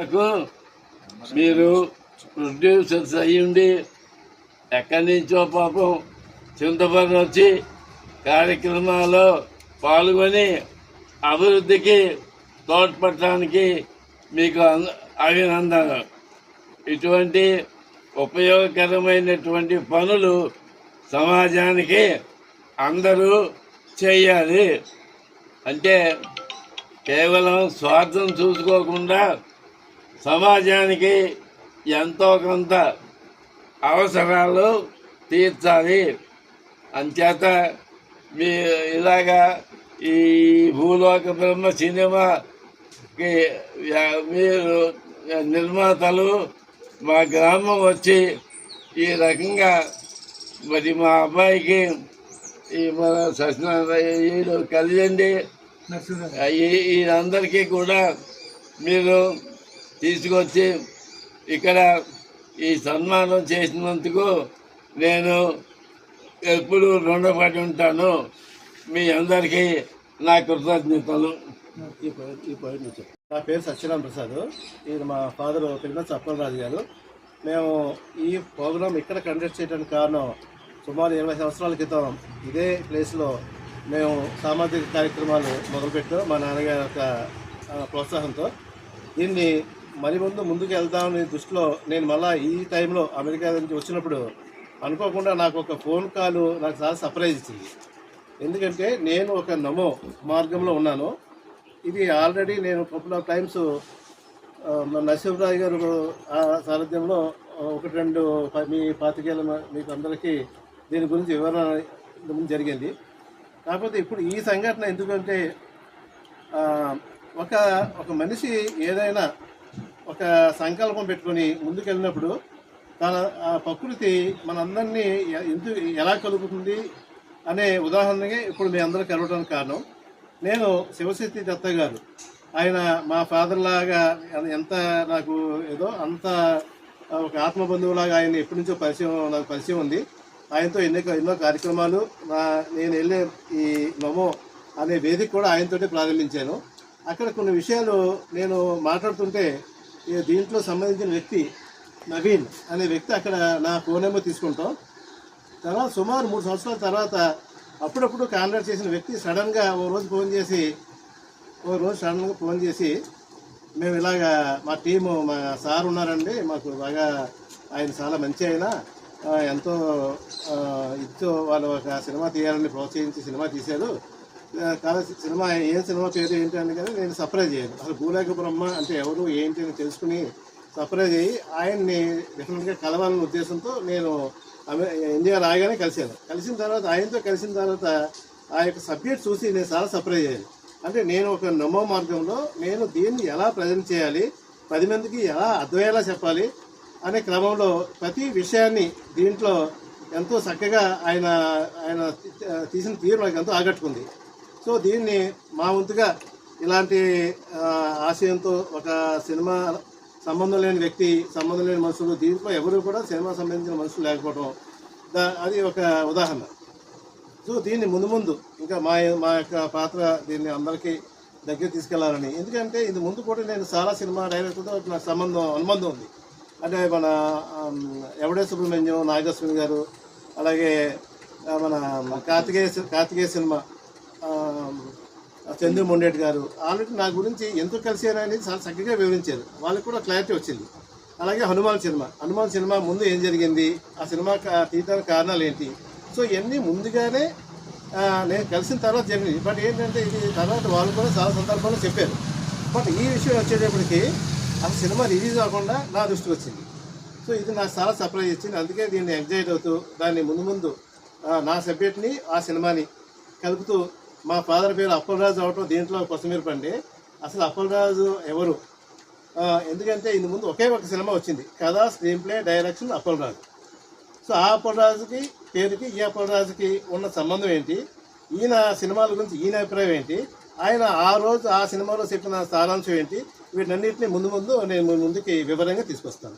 నాకు మీరు ప్రొడ్యూసర్స్ అయ్యుండి ఎక్కడి నుంచో పాపం చింతపడి వచ్చి కార్యక్రమాల్లో పాల్గొని అభివృద్ధికి తోడ్పడటానికి మీకు అన్- ఇటువంటి ఉపయోగకరమైనటువంటి పనులు సమాజానికి అందరూ చేయాలి. అంటే కేవలం స్వార్థం చూసుకోకుండా సమాజానికి ఎంతో కొంత అవసరాలు తీర్చాలి. అంచేత మీ ఇలాగా ఈ భూలోక బ్రహ్మ సినిమాకి మీరు నిర్మాతలు మా గ్రామం వచ్చి ఈ రకంగా మరి మా అబ్బాయికి ఈ మన సత్యనారాయణ కలియండి. ఈ- వీరందరికీ కూడా మీరు తీసుకొచ్చి ఇక్కడ ఈ సన్మానం చేసినందుకు నేను ఎప్పుడు రుణపడి ఉంటాను. మీ అందరికీ నా కృతజ్ఞతలు. ఈ నా పేరు సత్యనారాయణ ప్రసాద్. ఇది మా ఫాదర్ పెరిగిన అప్పలరాజు గారు. మేము ఈ ప్రోగ్రాం ఇక్కడ కండక్ట్ చేయడానికి కారణం సుమారు ఇరవై సంవత్సరాల క్రితం ఇదే ప్లేస్లో మేము సామాజిక కార్యక్రమాలు మొదలుపెట్టాం మా నాన్నగారి యొక్క ప్రోత్సాహంతో. దీన్ని మరి ముందు ముందుకు వెళ్దామని దృష్టిలో నేను మళ్ళీ ఈ టైంలో అమెరికా నుంచి వచ్చినప్పుడు అనుకోకుండా నాకు ఒక ఫోన్ కాల్ నాకు చాలా సర్ప్రైజ్ ఇచ్చింది. ఎందుకంటే నేను ఒక నమో మార్గంలో ఉన్నాను. ఇది ఆల్రెడీ నేను కపుల్ ఆఫ్ టైమ్స్ మన రాయ్ గారు ఆ సారథ్యంలో ఒకటి రెండు ప- మీ పాతికేళ్ళ మీకు అందరికీ దీని గురించి వివరణ జరిగింది. కాకపోతే ఇప్పుడు ఈ సంఘటన ఎందుకంటే ఒక ఒక మనిషి ఏదైనా ఒక సంకల్పం పెట్టుకొని ముందుకెళ్ళినప్పుడు తన ఆ ప్రకృతి మనందరినీ ఎ- ఎందుకు ఎలా కలుగుతుంది అనే ఉదాహరణగా ఇప్పుడు మీ అందరూ కలవడానికి కారణం. నేను శివశక్తి దత్త గారు. ఆయన మా ఫాదర్ లాగా ఎంత నాకు ఏదో అంత ఒక ఆత్మబంధువులాగా ఆయన ఎప్పటి నుంచో పరిచయం నాకు పరిచయం ఉంది. ఆయనతో ఎన్నో ఎన్నో కార్యక్రమాలు నా నేను వెళ్ళే ఈ నమో అనే వేదిక కూడా ఆయనతోటే ప్రారంభించాను. అక్కడ కొన్ని విషయాలు నేను మాట్లాడుతుంటే దీంట్లో సంబంధించిన వ్యక్తి నవీన్ అనే వ్యక్తి అక్కడ నా ఫోన్ నెంబర్ తీసుకుంటాం. తర్వాత సుమారు మూడు సంవత్సరాల తర్వాత అప్పుడప్పుడు కాంటాక్ట్ చేసిన వ్యక్తి సడన్గా ఓ రోజు ఫోన్ చేసి ఓ రోజు సడన్గా ఫోన్ చేసి మేము ఇలాగా మా టీము మా సార్ ఉన్నారండి మాకు బాగా ఆయన చాలా మంచి ఆయన. ఎంతో ఇచ్చో వాళ్ళు ఒక సినిమా తీయాలని ప్రోత్సహించి సినిమా తీశారు. కాదు సినిమా ఏం సినిమా పేరు ఏంటి అని కానీ నేను సర్ప్రైజ్ అయ్యాను అసలు భూలేఖ బ్రహ్మ అంటే ఎవరు ఏంటి అని తెలుసుకుని సర్ప్రైజ్ అయ్యి ఆయన్ని డెఫినెట్గా కలవాలనే ఉద్దేశంతో నేను ఇండియా రాగానే కలిశాను. కలిసిన తర్వాత ఆయనతో కలిసిన తర్వాత ఆ యొక్క సబ్జెక్ట్ చూసి నేను చాలా సర్ప్రైజ్ అయ్యాను. అంటే నేను ఒక నమో మార్గంలో నేను దీన్ని ఎలా ప్రజెంట్ చేయాలి పది మందికి ఎలా అర్థమయ్యేలా చెప్పాలి అనే క్రమంలో ప్రతి విషయాన్ని దీంట్లో ఎంతో చక్కగా ఆయన ఆయన తీసిన తీరు నాకు ఎంతో ఆకట్టుకుంది. సో దీన్ని మా వంతుగా ఇలాంటి ఆశయంతో ఒక సినిమా సంబంధం లేని వ్యక్తి సంబంధం లేని మనుషులు దీంట్లో ఎవరు కూడా సినిమా సంబంధించిన మనుషులు లేకపోవడం దా- అది ఒక ఉదాహరణ. సో దీన్ని ముందు ముందు ఇంకా మా మా యొక్క పాత్ర దీన్ని అందరికీ దగ్గర తీసుకెళ్ళాలని. ఎందుకంటే ఇది ముందు కూడా నేను చాలా సినిమా డైరెక్టర్తో నాకు సంబంధం అనుబంధం ఉంది. అంటే మన ఎవడే సుబ్రహ్మణ్యం నాగస్వామి గారు అలాగే మన కార్తికేయ సి- కార్తికేయ సినిమా చంద్రు గారు. ఆల్రెడీ నా గురించి ఎందుకు కలిసారు అనేది చాలా చక్కగా వివరించారు. వాళ్ళకి కూడా క్లారిటీ వచ్చింది. అలాగే హనుమాన్ సినిమా. హనుమాన్ సినిమా ముందు ఏం జరిగింది? ఆ సినిమా కా- తీయడానికి కారణాలు ఏంటి? సో ఇవన్నీ ముందుగానే నేను కలిసిన తర్వాత జరిగింది. బట్ ఏంటంటే ఇది తర్వాత వాళ్ళు కూడా చాలా సందర్భాల్లో చెప్పారు. బట్ ఈ విషయం వచ్చేటప్పటికి అసలు సినిమా రిలీజ్ అవ్వకుండా నా దృష్టికి వచ్చింది. సో ఇది నాకు చాలా సర్ప్రైజ్ ఇచ్చింది. అందుకే దీన్ని ఎగ్జైట్ అవుతూ దాన్ని ముందు ముందు నా సబ్జెక్ట్ని ఆ సినిమాని కలుపుతూ మా ఫాదర్ పేరు అప్పలరాజు అవటం దీంట్లో కొసమీరపండి అసలు అప్పలరాజు ఎవరు? ఎందుకంటే ఇందు ముందు ఒకే ఒక సినిమా వచ్చింది. కథ screenplay direction Appalaraju so ఆ అప్పలరాజుకి పేరుకి ఈ అప్పలరాజుకి ఉన్న సంబంధం ఏంటి? ఈయన సినిమాల గురించి ఈయన అభిప్రాయం ఏంటి? ఆయన ఆ రోజు ఆ సినిమాలో చెప్పిన సారాంశం ఏంటి? వీటన్నిటిని ముందు ముందు నేను ముందుకి వివరంగా తీసుకొస్తాను.